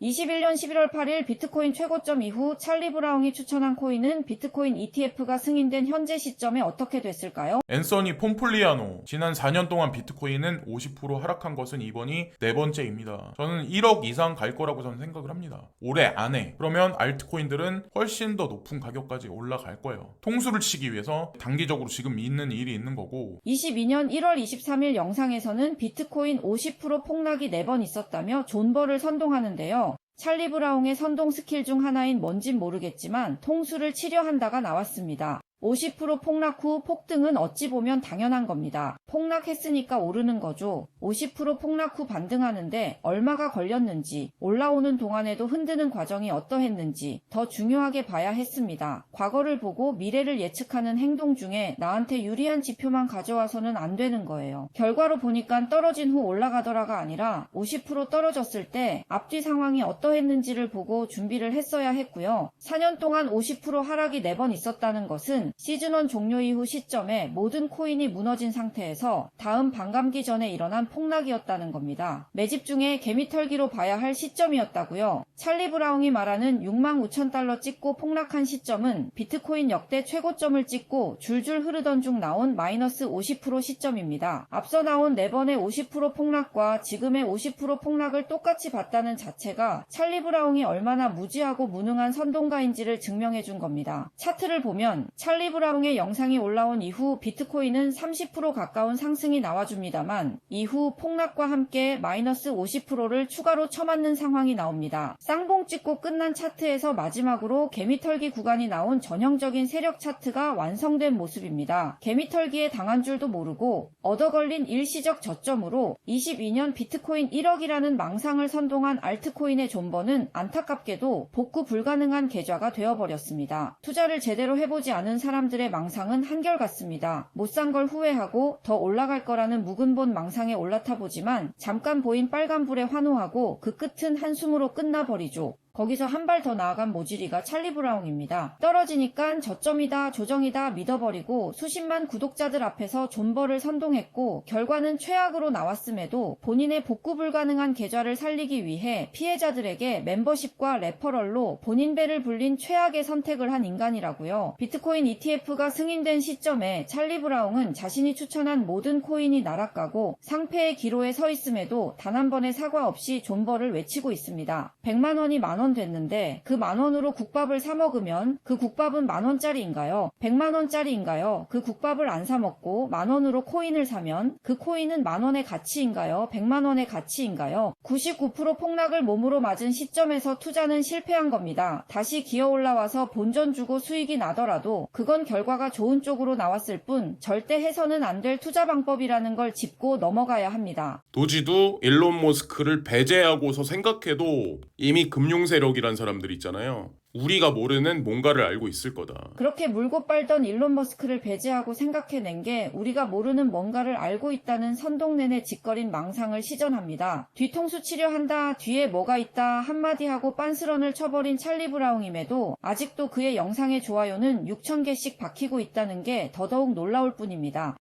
21년 11월 8일 비트코인 최고점 이후 찰리 브라운이 추천한 코인은 비트코인 ETF가 승인된 현재 시점에 어떻게 됐을까요? 앤서니 폼플리아노 지난 4년 동안 비트코인은 50% 하락한 것은 이번이 네 번째입니다. 저는 1억 이상 갈 거라고 저는 생각을 합니다. 올해 안에 그러면 알트코인들은 훨씬 더 높은 가격까지 올라갈 거예요. 통수를 치기 위해서 단기적으로 지금 있는 일이 있는 거고 22년 1월 23일 영상에서는 비트코인 50% 폭락이 4번 있었다며 존버를 선동하는데요. 찰리 브라운의 선동 스킬 중 하나인 뭔진 모르겠지만 통수를 치려 한다가 나왔습니다. 50% 폭락 후 폭등은 어찌 보면 당연한 겁니다. 폭락했으니까 오르는 거죠. 50% 폭락 후 반등하는데 얼마가 걸렸는지, 올라오는 동안에도 흔드는 과정이 어떠했는지 더 중요하게 봐야 했습니다. 과거를 보고 미래를 예측하는 행동 중에 나한테 유리한 지표만 가져와서는 안 되는 거예요. 결과로 보니까 떨어진 후 올라가더라가 아니라 50% 떨어졌을 때 앞뒤 상황이 어떠했는지를 보고 준비를 했어야 했고요. 4년 동안 50% 하락이 4번 있었다는 것은 시즌1 종료 이후 시점에 모든 코인이 무너진 상태에서 다음 반감기 전에 일어난 폭락이었다는 겁니다. 매집 중에 개미털기로 봐야 할 시점이었다고요. 찰리 브라운이 말하는 6만 5천 달러 찍고 폭락한 시점은 비트코인 역대 최고점을 찍고 줄줄 흐르던 중 나온 마이너스 50% 시점입니다. 앞서 나온 4번의 50% 폭락과 지금의 50% 폭락을 똑같이 봤다는 자체가 찰리 브라운이 얼마나 무지하고 무능한 선동가인지를 증명해 준 겁니다. 차트를 보면 찰리 브라운의 영상이 올라온 이후 비트코인은 30% 가까운 상승이 나와줍니다만 이후 폭락과 함께 마이너스 50%를 추가로 쳐맞는 상황이 나옵니다. 쌍봉 찍고 끝난 차트에서 마지막으로 개미털기 구간이 나온 전형적인 세력 차트가 완성된 모습입니다. 개미털기에 당한 줄도 모르고 얻어 걸린 일시적 저점으로 22년 비트코인 1억이라는 망상을 선동한 알트코인의 존버는 안타깝게도 복구 불가능한 계좌가 되어버렸습니다. 투자를 제대로 해보지 않은 사람들의 망상은 한결같습니다. 못 산 걸 후회하고 더 올라갈 거라는 묵은본 망상에 올라타 보지만 잠깐 보인 빨간불에 환호하고 그 끝은 한숨으로 끝나버리죠. 거기서 한 발 더 나아간 모지리가 찰리 브라운입니다. 떨어지니까 저점이다, 조정이다 믿어버리고 수십만 구독자들 앞에서 존버를 선동했고 결과는 최악으로 나왔음에도 본인의 복구 불가능한 계좌를 살리기 위해 피해자들에게 멤버십과 레퍼럴로 본인 배를 불린 최악의 선택을 한 인간이라고요. 비트코인 ETF가 승인된 시점에 찰리 브라운은 자신이 추천한 모든 코인이 나락가고 상패의 기로에 서 있음에도 단 한 번의 사과 없이 존버를 외치고 있습니다. 100만 원이 만원 됐는데 그 만 원으로 국밥을 사 먹으면 그 국밥은 만 원짜리인가요? 100만 원짜리인가요? 그 국밥을 안 사 먹고 만 원으로 코인을 사면 그 코인은 만 원의 가치인가요? 100만 원의 가치인가요? 99% 폭락을 몸으로 맞은 시점에서 투자는 실패한 겁니다. 다시 기어 올라와서 본전 주고 수익이 나더라도 그건 결과가 좋은 쪽으로 나왔을 뿐 절대 해서는 안 될 투자 방법이라는 걸 짚고 넘어가야 합니다. 도지도 일론 머스크를 배제하고서 생각해도 이미 금융 세 력이란 사람들 있잖아요. 우리가 모르는 뭔가를 알고 있을 거다. 그렇게 물고 빨던 일론 머스크를 배제하고 생각해낸 게 우리가 모르는 뭔가를 알고 있다는 선동내내 짓거린 망상을 시전합니다. 뒤통수 치려 한다, 뒤에 뭐가 있다 한마디 하고 빤스런을 쳐버린 찰리 브라운임에도 아직도 그의 영상의 좋아요는 6천 개씩 박히고 있다는 게 더더욱 놀라울 뿐입니다.